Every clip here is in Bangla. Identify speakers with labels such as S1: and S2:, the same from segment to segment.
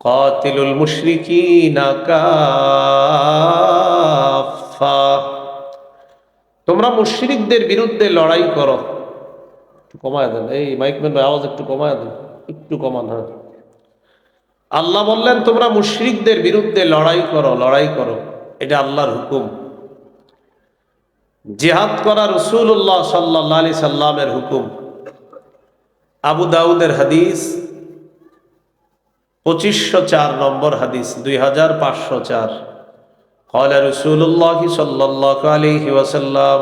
S1: কাতিলুল মুশরিকিনা কাফা তোমরা মুশরিকদের বিরুদ্ধে লড়াই করো। একটু কমায় দেন। এই মাইকম্যান ভাই, আওয়াজ একটু কমায় দেন। একটু কমান হ্যাঁ আল্লাহ বললেন, তোমরা মুশরিকদের বিরুদ্ধে লড়াই করো লড়াই করো। এটা আল্লাহর হুকুম। জেহাদ করা রসুল্লাহ সাল্লাহ আলি সাল্লামের হুকুম। আবু দাউদের হাদিস পঁচিশশো চার নম্বর হাদিস দুই হাজার পাঁচশো চার قال رسول الله صلى الله عليه وسلم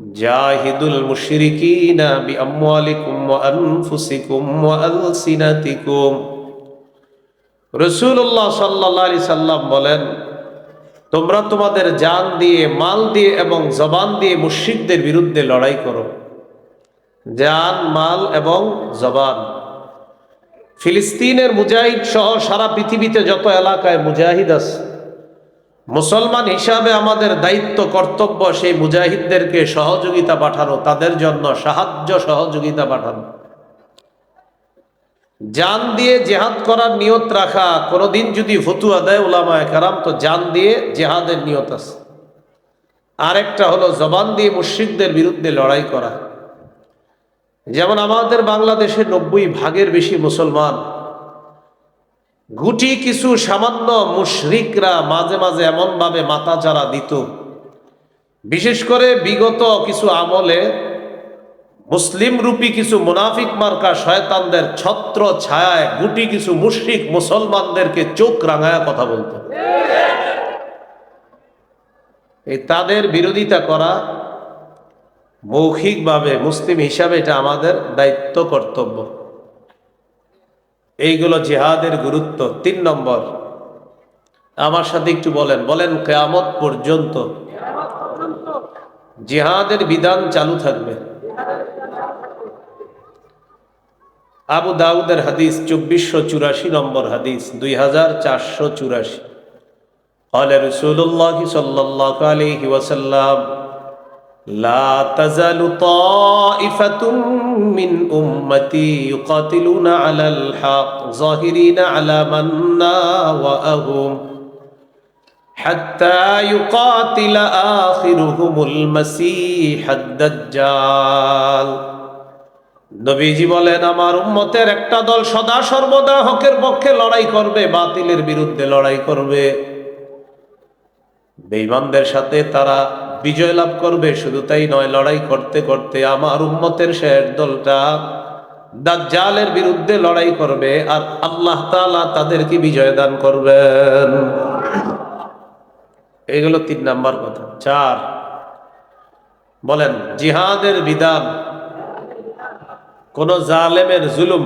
S1: جاهدوا المشركين بأموالكم وأنفسكم وألسنتكم রসুল্লাহ সাল্লাহ আলি সাল্লাম বলেন তোমরা তোমাদের জান দিয়ে মাল দিয়ে এবং জবান দিয়ে মুশিকদের বিরুদ্ধে লড়াই করো জান মাল এবং জবান ফিলিস্তিনের মুজাহিদ সহ সারা পৃথিবীতে যত এলাকায় মুজাহিদ আছে, মুসলমান হিসাবে আমাদের দায়িত্ব, কর্তব্য সেই মুজাহিদদেরকে সহযোগিতা পাঠানো, তাদের জন্য সাহায্য সহযোগিতা পাঠানো। জান দিয়ে জেহাদ করার নিয়ত রাখা, কোনোদিন যদি ফতুয়া দেয় ওলামায় কারাম, তো জান দিয়ে জেহাদের নিয়ত আছে। আরেকটা হলো জবান দিয়ে মুশ্রিকদের বিরুদ্ধে লড়াই করা। যেমন আমাদের বাংলাদেশে নব্বই ভাগের বেশি মুসলমান, গুটি কিছু সামান্য মুশরিকরা মাঝে মাঝে এমনভাবে মাথা চারা দিত। বিশেষ করে বিগত কিছু আমলে মুসলিম রূপী কিছু মুনাফিক মার্কা শয়তানদের ছত্র ছায়ায় গুটি কিছু মুশরিক মুসলমানদেরকে চোখ রাঙায় কথা বলতো। এই তাদের বিরোধিতা করা মৌখিকভাবে মুসলিম হিসাবে এটা আমাদের দায়িত্ব কর্তব্য এইগুলো জিহাদের গুরুত্ব তিন নম্বর আমার সাথে একটু বলেন বলেন কেয়ামত পর্যন্ত জিহাদের বিধান চালু থাকবে আবু দাউদের হাদিস চব্বিশশো চুরাশি নম্বর হাদিস দুই হাজার চারশো চুরাশি قال رسول الله صلى الله عليه وسلم لا تزال طائفة من أمتي يقاتلون على الحق ظاهرين على من ناوأهم حتى يقاتل آخرهم المسيح الدجال নবীজি বলেন আমার উম্মতের একটা দল সদা সর্বদা হকের পক্ষে লড়াই করবে বাতিলের বিরুদ্ধে লড়াই করবে বেঈমানদের সাথে তারা বিজয় লাভ করবে, শুধু তাই নয়, লড়াই করতে করতে আমার উম্মতের শেষ দলটা দাজ্জালের বিরুদ্ধে লড়াই করবে আর আল্লাহ তাআলা তাদেরকে বিজয় দান করবেন। এগুলো তিন নাম্বার কথা। চার, বলেন, জিহাদের বিধান, কোন জালেমের জুলুম,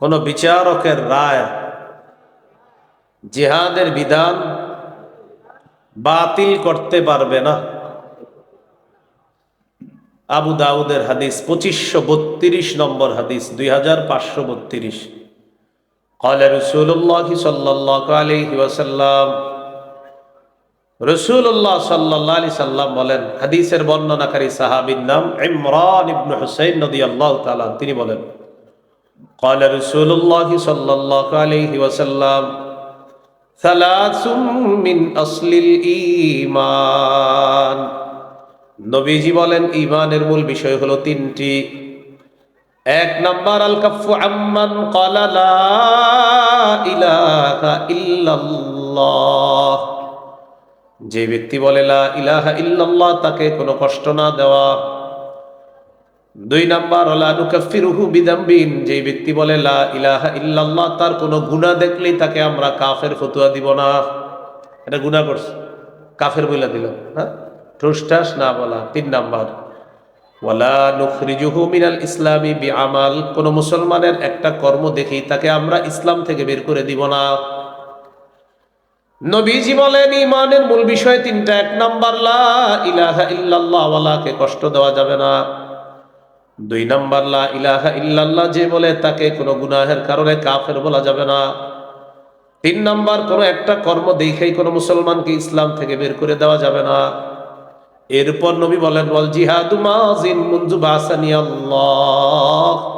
S1: কোন বিচারকের রায়, জিহাদের বিধান বাতিল করতে পারবে না আবু দাউদের হাদিস পঁচিশশো বত্রিশ নম্বর হাদিস দুই হাজার পাঁচশো বত্রিশ قال رسول الله صلى الله عليه وسلم রসুল্লাহ সাল্লাহ আলি সাল্লাম বলেন হাদিসের বর্ণনাকারী সাহাবির নাম ইমরান ইবনু হুসাইন নদী আল্লাহ তালা তিনি বলেন قال رسول الله صلى الله عليه وسلم মিন ইমান নবীজি বলেন ইমানের মূল বিষয় হলো তিনটি। এক নাম্বার আল কাফু আম্মান কলালা ইলাহা যে ব্যক্তি বলে লা ইলাহা ইল্লাল্লাহ, তাকে কোনো কষ্ট না দেওয়া। দুই নাম্বার হলা নুকাফিরুহু বিদাম্বিন যে ব্যক্তি বলে, লা ইলাহা ইল্লাল্লাহ তার কোনো গুনাহ দেখলেই তাকে আমরা কাফের ফতুয়া দিব না। এটা গুনাহ করছে। কাফের বলে দিল। হ্যাঁ? ঠুসঠাস না বলা। তিন নাম্বার ওয়ালা নুখরিজুহু মিনাল ইসলামি বিআমাল কোনো মুসলমানের একটা কর্ম দেখেই তাকে আমরা ইসলাম থেকে বের করে দিব না। নবীজি বলেন, ইমানের মূল বিষয় তিনটা। এক নাম্বার, লা ইলাহা ইল্লাল্লাহ ওয়ালাকে কষ্ট দেওয়া যাবে না। দুই নাম্বার ইলাহা ইল্লাল্লাহ, যে বলে তাকে কোনো গুনাহের কারণে কাফের বলা যাবে না। তিন নাম্বার, কোনো একটা কর্ম দেখেই কোনো মুসলমানকে ইসলাম থেকে বের করে দেওয়া যাবে না। এরপর নবী বলেন বল জিহাদু মাজিন মুনজু বাসানি আল্লাহ,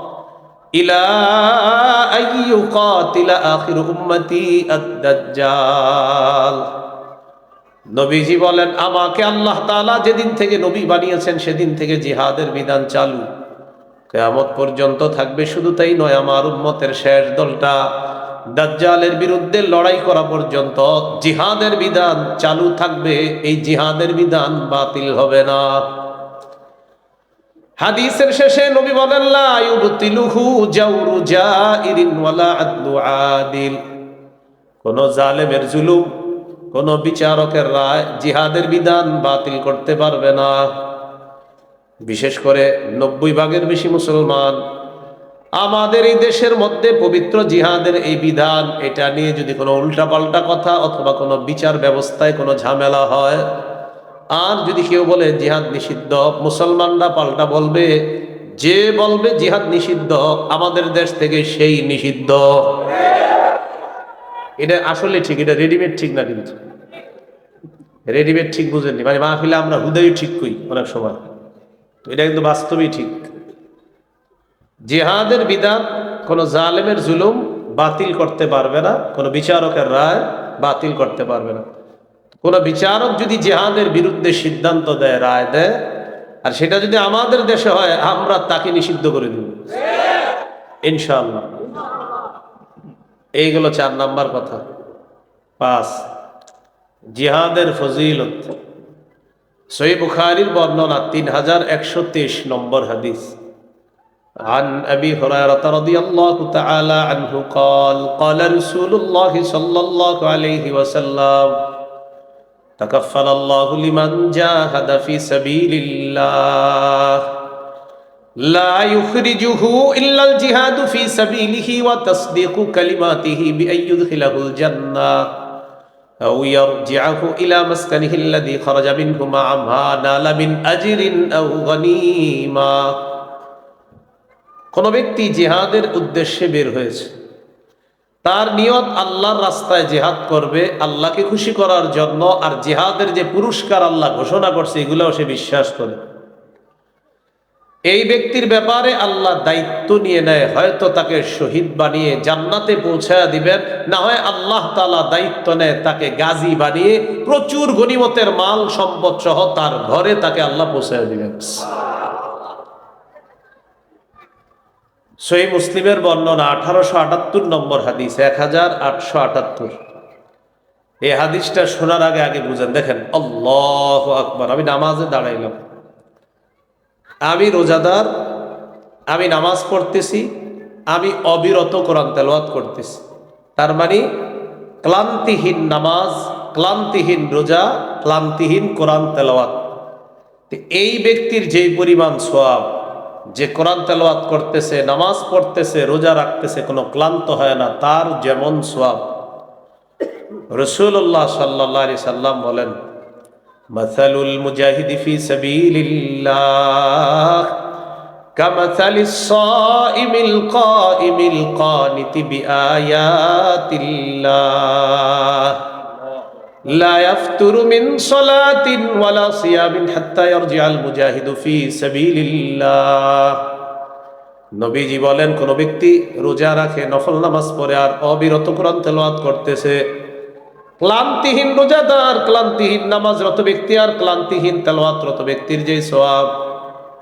S1: ইলা আইয়ু কাতিলা আখির উম্মতি আদ-দাজ্জাল। নবীজি বলেন, আমাকে আল্লাহ তাআলা যেদিন থেকে নবী বানিয়েছেন, সেদিন থেকে জিহাদের বিধান চালু। কেয়ামত পর্যন্ত থাকবে শুধু তাই নয়, আমার উম্মতের শেষ দলটা দাজ্জালের বিরুদ্ধে লড়াই করা পর্যন্ত জিহাদের বিধান চালু থাকবে, এই জিহাদের বিধান বাতিল হবে না। হাদিসের শেষে নবী বলেন, লা ইউবতিলুহু জাওরু জাইরিন ওয়ালা আদলু। কোন জালেমের জুলুম, কোন বিচারকের রায় জিহাদের বিধান বাতিল করতে পারবে না। বিশেষ করে নব্বই ভাগের বেশি মুসলমান, আমাদের এই দেশের মধ্যে পবিত্র জিহাদের এই বিধান, এটা নিয়ে যদি কোনো উল্টাপাল্টা কথা অথবা কোনো বিচার ব্যবস্থায় কোনো ঝামেলা হয়, আর যদি কেউ বলে জিহাদ নিষিদ্ধ, মুসলমানরা পাল্টা বলবে, যে বলবে জিহাদ নিষিদ্ধ, আমাদের দেশ থেকে সেই নিষিদ্ধ। এটা আসলে ঠিক, এটা রেডিমেড ঠিক না কিন্তু। রেডিমেড ঠিক বুঝেননি মানে মাহফিলে আমরা হুদয় ঠিক কই অনেক সময়। এটা কিন্তু বাস্তবই ঠিক। জিহাদের বিধান, কোনো জালেমের জুলুম বাতিল করতে পারবে না, কোনো বিচারকের রায় বাতিল করতে পারবে না। কোনো বিচারক যদি জেহাদের বিরুদ্ধে সিদ্ধান্ত দেয়, রায় দেয়, আর সেটা যদি আমাদের দেশে হয়, আমরা তাকে নিষিদ্ধ করে দিব। ইনশাআল্লাহ। এইগুলো চার নাম্বার কথা। পাঁচ, জিহাদের ফজিলত। সই বুখারির বর্ণনা তিন হাজার একশো তেইশ নম্বর হাদিস عن أبي هريرة رضي الله تعالى عنه قال قال رسول الله صلى الله عليه وسلم تكفل الله لمن جاهد في سبيل الله لا يخرجه إلا الجهاد في سبيله وتصديق كلماته بأن يدخله الجنة أو يرجعه إلى مسكنه الذي خرج منه مع ما نال من أجر أو غنيمة কোন ব্যক্তি জিহাদের উদ্দেশ্যে বের হয়েছে তার নিয়ত আল্লাহর রাস্তায় জিহাদ করবে আল্লাহকে খুশি করার জন্য আর জিহাদের যে পুরস্কার আল্লাহ ঘোষণা করছে এগুলোও সে বিশ্বাস করে এই ব্যক্তির ব্যাপারে আল্লাহ দায়িত্ব নিয়ে নেয়, হয়তো তাকে শহীদ বানিয়ে জান্নাতে পৌঁছায়া দিবেন, না হয় আল্লাহ তালা দায়িত্ব নেয় তাকে গাজী বানিয়ে প্রচুর গনিমতের মাল সম্পদ সহ তার ঘরে তাকে আল্লাহ পৌঁছায়া দিবেন। সহি মুসলিমের বর্ণনা আঠারোশো আটাত্তর নম্বর হাদিস, এক হাজার আটশো আটাত্তর। এই হাদিসটা শোনার আগে আগে বুঝেন, দেখেন, আল্লাহ আকবর, আমি নামাজে দাঁড়াইলাম। আমি রোজাদার, আমি নামাজ পড়তেছি, আমি অবিরত কোরআন তেলাওয়াত করতেছি। তার মানে ক্লান্তিহীন নামাজ, ক্লান্তিহীন রোজা, ক্লান্তিহীন কোরআন তেলাওয়াত। এই ব্যক্তির যেই পরিমাণ সোয়াব যে কোরআন তেলাওয়াত করতেছে, নামাজ পড়তেছে, রোজা রাখতেছে, কোনো ক্লান্ত হয় না, তার যেমন সোয়াব রসুল্লাহ সাল্লাহ আলি সাল্লাম বলেন مثل المجاهد في سبيل الله كمثل الصائم القائم القانت بآيات الله لا يفتر من صلاة ولا صيام حتى يرجع المجاهد في سبيل الله নবীজি বলেন কোন ব্যক্তি রোজা রাখে নফল নামাজ পড়ে আর অবিরত কোরআন তেলাওয়াত করতেছে ক্লান্তিহীন রোজাদার, ক্লান্তিহীন নামাজরত ব্যক্তি আর ক্লান্তিহীন তেলাওয়াতরত ব্যক্তির যে সোয়াব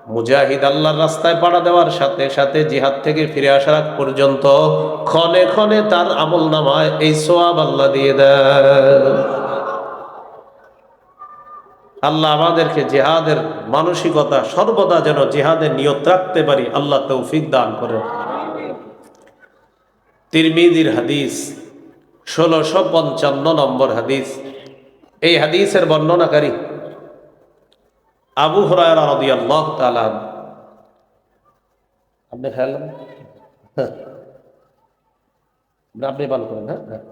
S1: মুজাহিদ আল্লাহর রাস্তায় পাড়া দেওয়ার সাথে সাথে জিহাদ থেকে ফিরে আসার পর্যন্ত ক্ষণে ক্ষণে তার আমল নামায় এই সোয়াব আল্লাহ দিয়ে দেয় আল্লাহ আমাদেরকে জেহাদের মানসিকতা সর্বদা যেন জেহাদের নিয়ত রাখতে পারি, আল্লাহ তৌফিক দান করে তিরমিদির হাদিস ষোলোশো পঞ্চান্ন নম্বর হাদিস এই হাদিসের বর্ণনাকারী আবু হরায়রা রাদিয়াল্লাহু তাআলা আপনি খেয়াল আপনি পান করেন হ্যাঁ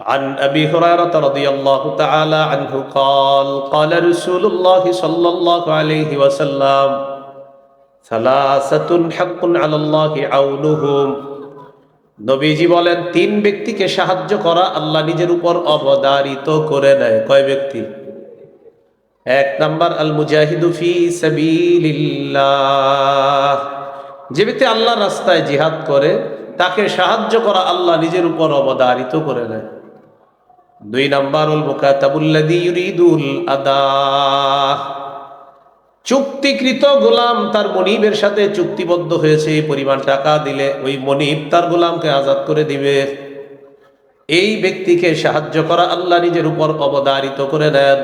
S1: عن أبي هريرة رضي الله تعالى عنه قال قال رسول الله صلى الله عليه وسلم ثلاثة حق على الله عونهم নবীজি বলেন, তিন ব্যক্তিকে সাহায্য করা আল্লাহ নিজের উপর অবদারিত করে নেয়। কয় ব্যক্তি? এক নাম্বার আল মুজাহিদু ফি সাবিলিল্লাহ। যে ব্যক্তি আল্লাহর রাস্তায় জিহাদ করে, তাকে সাহায্য করা আল্লাহ নিজের উপর অবদারিত করে নেয়। দুই নাম্বারুল মুকাতাবুল্লাযী ইউরিদুল আদা। চুক্তিকৃত গোলাম তার মনিবের সাথে চুক্তিবদ্ধ হয়েছে, এই পরিমাণ টাকা দিলে ওই মনিব তার গোলামকে আজাদ করে দিবে। এই ব্যক্তিকে সাহায্য করা আল্লাহ নিজের উপর অবদারিত করে নেন